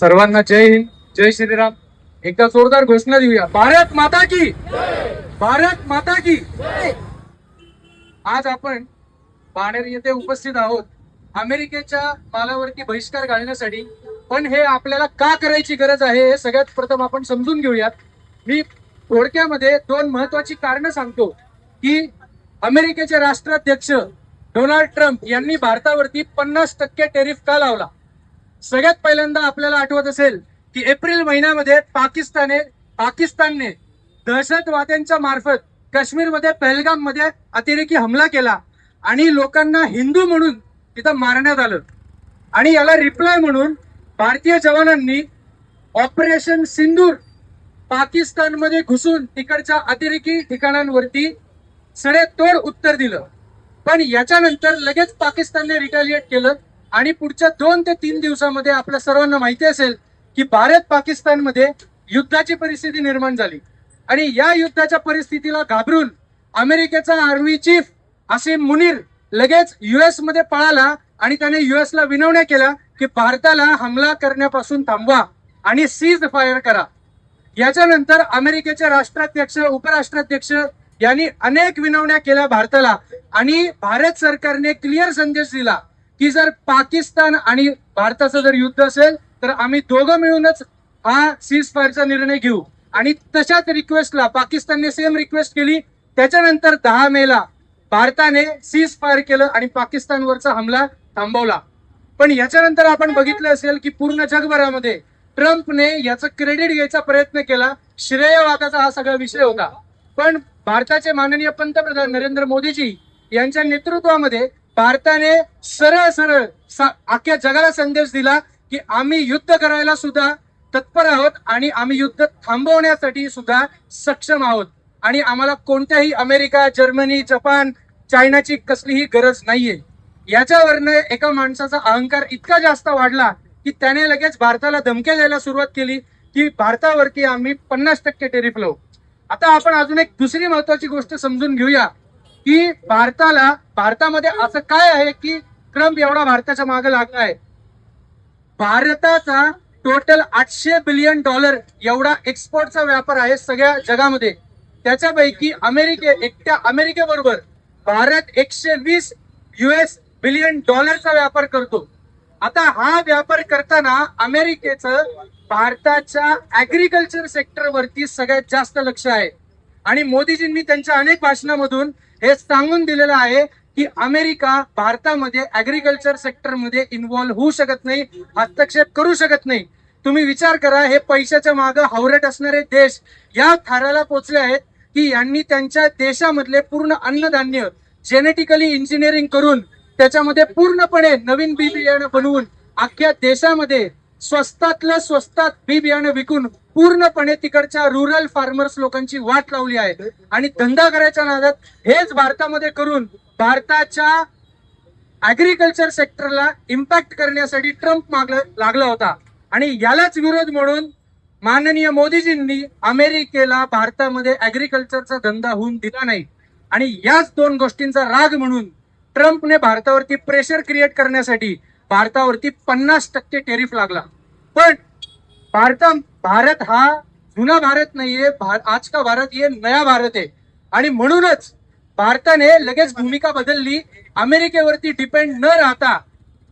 सर्वांना जय हिंद जय श्रीराम. एकदा जोरदार घोषणा देऊया. भारत माता की भारत माता की आज आपण बाणेर येथे उपस्थित आहोत. अमेरिकेच्या मालावरती बहिष्कार घालण्यासाठी. पण हे आपल्याला का करायची गरज आहे हे सगळ्यात प्रथम आपण समजून घेऊयात. मी थोडक्यामध्ये दोन महत्वाची कारणं सांगतो की अमेरिकेचे राष्ट्राध्यक्ष डोनाल्ड ट्रम्प यांनी भारतावरती पन्नास टक्के टेरिफ का लावला? सगळ्यात पहिल्यांदा आपल्याला आठवत असेल की एप्रिल महिन्यामध्ये पाकिस्ताने पाकिस्तानने दहशतवाद्यांच्या मार्फत काश्मीरमध्ये पहलगाममध्ये अतिरेकी हमला केला आणि लोकांना हिंदू म्हणून तिथं मारण्यात आलं. आणि याला रिप्लाय म्हणून भारतीय जवानांनी ऑपरेशन सिंदूर पाकिस्तानमध्ये घुसून तिकडच्या अतिरेकी ठिकाणांवरती सडेतोड उत्तर दिलं. पण याच्यानंतर लगेच पाकिस्तानने रिटॅलिएट केलं. आणि पुढच्या दोन ते तीन दिवसामध्ये आपल्या सर्वांना माहिती असेल की भारत पाकिस्तानमध्ये युद्धाची परिस्थिती निर्माण झाली. आणि या युद्धाच्या परिस्थितीला घाबरून अमेरिकेचा आर्मी चीफ असीम मुनीर लगेच युएसमध्ये पळाला आणि त्याने युएस ला विनवण्या केल्या की भारताला हमला करण्यापासून थांबवा आणि सीज फायर करा. याच्यानंतर अमेरिकेचे राष्ट्राध्यक्ष उपराष्ट्राध्यक्ष यांनी अनेक विनवण्या केल्या भारताला आणि भारत सरकारने क्लिअर संदेश दिला. की जर पाकिस्तान आणि भारताचं जर युद्ध असेल तर आम्ही दोघं मिळूनच हा सीज फायरचा निर्णय घेऊ. आणि तशाच रिक्वेस्टला पाकिस्तानने सेम रिक्वेस्ट केली त्याच्यानंतर दहा मेला भारताने सीज फायर केलं आणि पाकिस्तानवरचा हमला थांबवला. पण याच्यानंतर आपण बघितलं असेल की पूर्ण जगभरामध्ये ट्रम्पने याचं क्रेडिट घ्यायचा प्रयत्न केला. श्रेयवादाचा हा सगळा विषय होता. पण भारताचे माननीय पंतप्रधान नरेंद्र मोदीजी यांच्या नेतृत्वामध्ये भारताने सरळ सरळ अख्ख्या जगाला संदेश दिला की आम्ही युद्ध करायला सुद्धा तत्पर आहोत आणि आम्ही युद्ध थांबवण्यासाठी सुद्धा सक्षम आहोत. आणि आम्हाला कोणत्याही अमेरिका जर्मनी जपान चायनाची कसलीही गरज नाहीये. याच्यावरनं एका माणसाचा अहंकार इतका जास्त वाढला की त्याने लगेच भारताला धमक्या द्यायला सुरुवात केली की भारतावरती आम्ही पन्नास टक्के टेरिफ लावू. आता आपण अजून एक दुसरी महत्वाची गोष्ट समजून घेऊया. की भारताला भारतामध्ये असं काय आहे की ट्रम्प एवढा भारताच्या मागे लागला आहे? भारताचा टोटल आठशे बिलियन डॉलर एवढा एक्सपोर्टचा व्यापार आहे सगळ्या जगामध्ये. त्याच्यापैकी अमेरिके एकट्या अमेरिकेबरोबर भारत एकशे वीस युएस बिलियन डॉलरचा व्यापार करतो. आता हा व्यापार करताना अमेरिकेचं भारताच्या ऍग्रिकल्चर सेक्टरवरती सगळ्यात जास्त लक्ष आहे. आणि मोदीजींनी त्यांच्या अनेक भाषणामधून हे सांगून दिलेलं आहे की अमेरिका भारतामध्ये ऍग्रिकल्चर सेक्टरमध्ये इन्व्हॉल्व्ह होऊ शकत नाही हस्तक्षेप करू शकत नाही. तुम्ही विचार करा हे पैशाच्या मागे हावरट असणारे देश या थाराला पोचले आहेत की यांनी त्यांच्या देशामधले पूर्ण अन्नधान्य जेनेटिकली इंजिनिअरिंग करून त्याच्यामध्ये पूर्णपणे नवीन बी बियाणं बनवून अख्ख्या देशामध्ये स्वस्तातलं स्वस्तात बी बियाणं विकून पूर्णपणे तिकडच्या रुरल फार्मर्स लोकांची वाट लावली आहे. आणि धंदा करायच्या नादात हेच भारतामध्ये करून भारताच्या ऍग्रिकल्चर सेक्टरला इम्पॅक्ट करण्यासाठी ट्रम्प माग लागला होता. आणि यालाच विरोध म्हणून माननीय मोदीजींनी अमेरिकेला भारतामध्ये ऍग्रिकल्चरचा धंदा होऊन दिला नाही. आणि याच दोन गोष्टींचा राग म्हणून ट्रम्पने भारतावरती प्रेशर क्रिएट करण्यासाठी भारतावरती पन्नास टक्के टेरिफ लागला. पण भारता भारत हा जुना भारत नाहीये. भा- आज का भारत ये नया भारत आहे. आणि म्हणूनच भारताने लगेच भूमिका बदलली. अमेरिकेवरती डिपेंड न राहता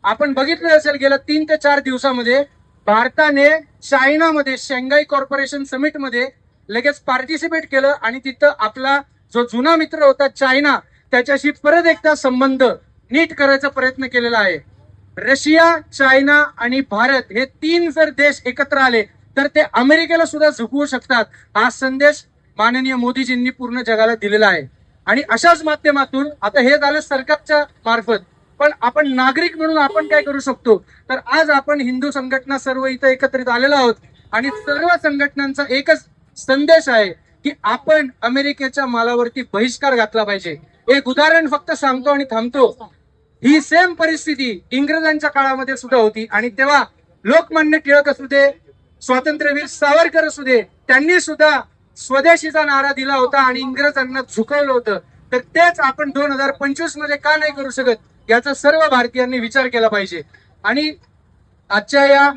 आपण बघितलं असेल गेल्या तीन ते चार दिवसामध्ये भारताने चायनामध्ये शेंगाई कॉर्पोरेशन समिटमध्ये लगेच पार्टिसिपेट केलं आणि तिथं आपला जो जुना मित्र होता चायना त्याच्याशी परत एकदा संबंध नीट करायचा प्रयत्न केलेला आहे. रशिया चायना आणि भारत हे तीन जर देश एकत्र आले तर ते अमेरिकेला सुद्धा झुकवू शकतात. हा संदेश माननीय मोदीजींनी पूर्ण जगाला दिलेला आहे. आणि अशाच माध्यमातून आता हे झालं सरकारच्या मार्फत पण आपण नागरिक म्हणून आपण काय करू शकतो? तर आज आपण हिंदू संघटना सर्व इथं एकत्रित आलेलो आहोत. आणि सर्व संघटनांचा एकच संदेश आहे की आपण अमेरिकेच्या मालावरती बहिष्कार घातला पाहिजे. एक उदाहरण फक्त सांगतो आणि थांबतो. ही सेम परिस्थिती इंग्रजांच्या काळामध्ये सुद्धा होती. आणि तेव्हा लोकमान्य टिळक असू दे स्वातंत्र्यवीर सावरकर असू दे त्यांनी सुद्धा स्वदेशीचा नारा दिला होता आणि इंग्रजांना झुकवलं होतं. तर तेच आपण दोन हजार पंचवीसमध्ये का नाही करू शकत याचा सर्व भारतीयांनी विचार केला पाहिजे. आणि आजच्या या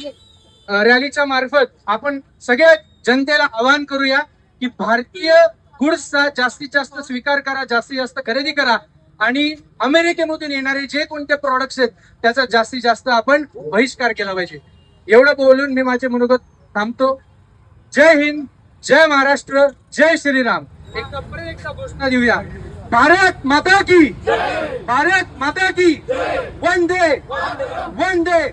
रॅलीच्या मार्फत आपण सगळ्या जनतेला आवाहन करूया की भारतीय गुड्सचा जास्तीत जास्त स्वीकार करा जास्तीत जास्त खरेदी करा. आणि अमेरिकेमधून येणारे जे कोणते प्रॉडक्ट्स आहेत त्याचा जास्तीत जास्त आपण बहिष्कार केला पाहिजे. एवढं बोलून मी माझे मनोगत थांबतो. जय हिंद जय महाराष्ट्र जय श्रीराम. एकदा परत एकदा घोषणा देऊया. भारत माता की भारत माता की वंदे. वंदे.